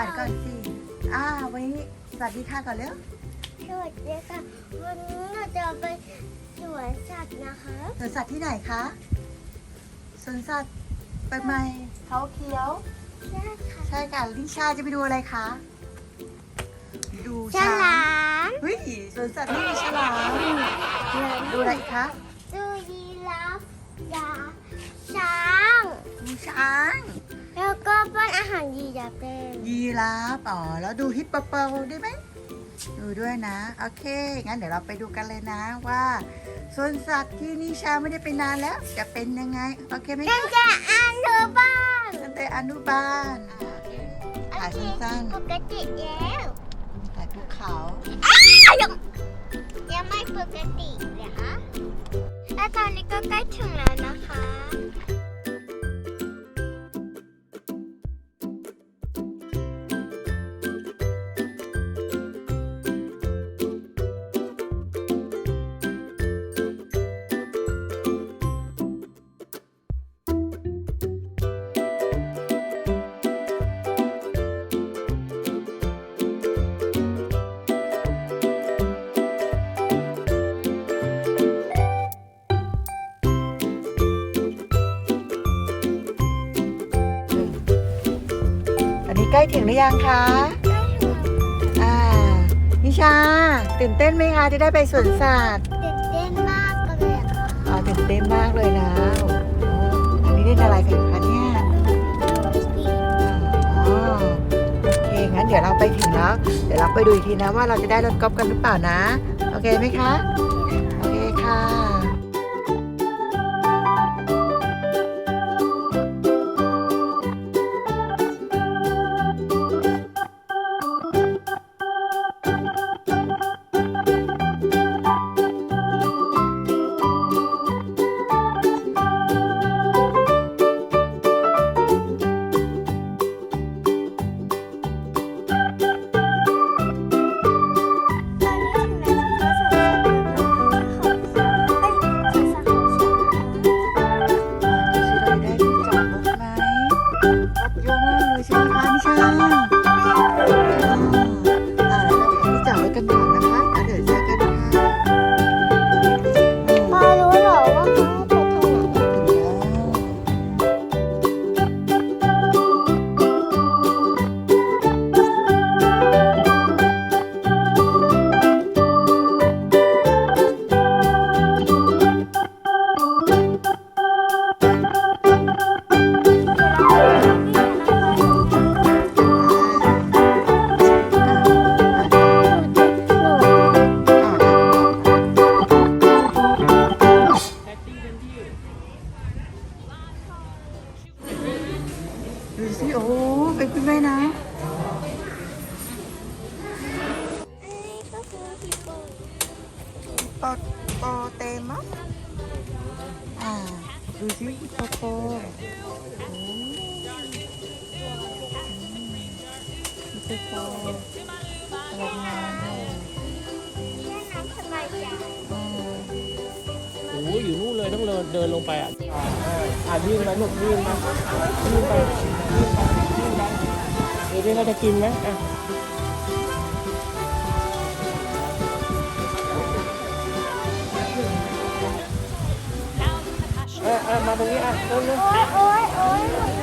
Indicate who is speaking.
Speaker 1: อ่านก่อนสิอ่าวันนี้สวัสดีค่ะก่อนเร็ว
Speaker 2: สวัสดีค่ะ วันนี้เราจะไปสวนสัตว์นะคะ
Speaker 1: สวนสัตว์ที่ไหนคะสวนสัตว์ไปไหมเขาเขียว
Speaker 2: ใช่ค่ะ
Speaker 1: ใช่ค่ะลิชาจะไปดูอะไรคะ ดู
Speaker 2: ฉ
Speaker 1: ช้าง
Speaker 2: ลาม
Speaker 1: เฮ้ยสวนสัตว์นี่มีฉลามดูอะไรอีกคะ
Speaker 2: ดูยีราฟยาช้าง
Speaker 1: ดูช้าง
Speaker 2: แล้วก็ป้อนอาหารยีราฟเป็น
Speaker 1: ยีราฟอ๋อแล้วดูฮิปโปโปได้ไหมดูด้วยนะ โอเค งั้นเดี๋ยวเราไปดูกันเลยนะว่าสวนสัตว์ที่นิชาไม่ได้ไปนานแล้ว จะเป็นยังไง โอเคไหม
Speaker 2: กั
Speaker 1: คะ
Speaker 2: นจะอ่านหรือบ้าง
Speaker 1: ตั้งแต่อนุบาลอ่าโอเคถ่ายสั้น
Speaker 2: ปกติแล้ว
Speaker 1: ๆถ่ายภูเขา
Speaker 2: ยังยังไม่ปกติเลยคะและตอนนี้ก็ใกล้ถึงแล้วนะคะ
Speaker 1: ใกล้ถึงหรือยังคะอ่านิชา ตื่นเต้นไหมคะจะได้ไปสวนสัตว์
Speaker 2: ตื่นเต้นมากเลยอะค่ะ
Speaker 1: อ๋อตื่นเต้นมากเลยนะโอ้โหอันนี้เล่นอะไรกันอยู่คะเนี่ยอ๋อโอเคงั้นเดี๋ยวเราไปถึงแล้วเดี๋ยวเราไปดูอีกทีนะว่าเราจะได้รถกอล์ฟกันหรือเปล่านะ โอเคไหมคะ โอเคค่ะ ดูสิโอ้โหเป็นคุณแม่นะ
Speaker 2: ปอฮิป
Speaker 1: อเตมัสอ่าดูสิปโปอปโอ้ปโปโปพลังงา เดิ
Speaker 3: นลงไปอะอ่ายื่นไปหนุกยื่นไปยื่นไปยื่นไปยื่นไปเดี๋ยวนี้เราจะกินไหมอะเออเออมาตรงนี้อะเร็วเร็ว
Speaker 2: โอ๊ยโอ๊ยโอ๊ย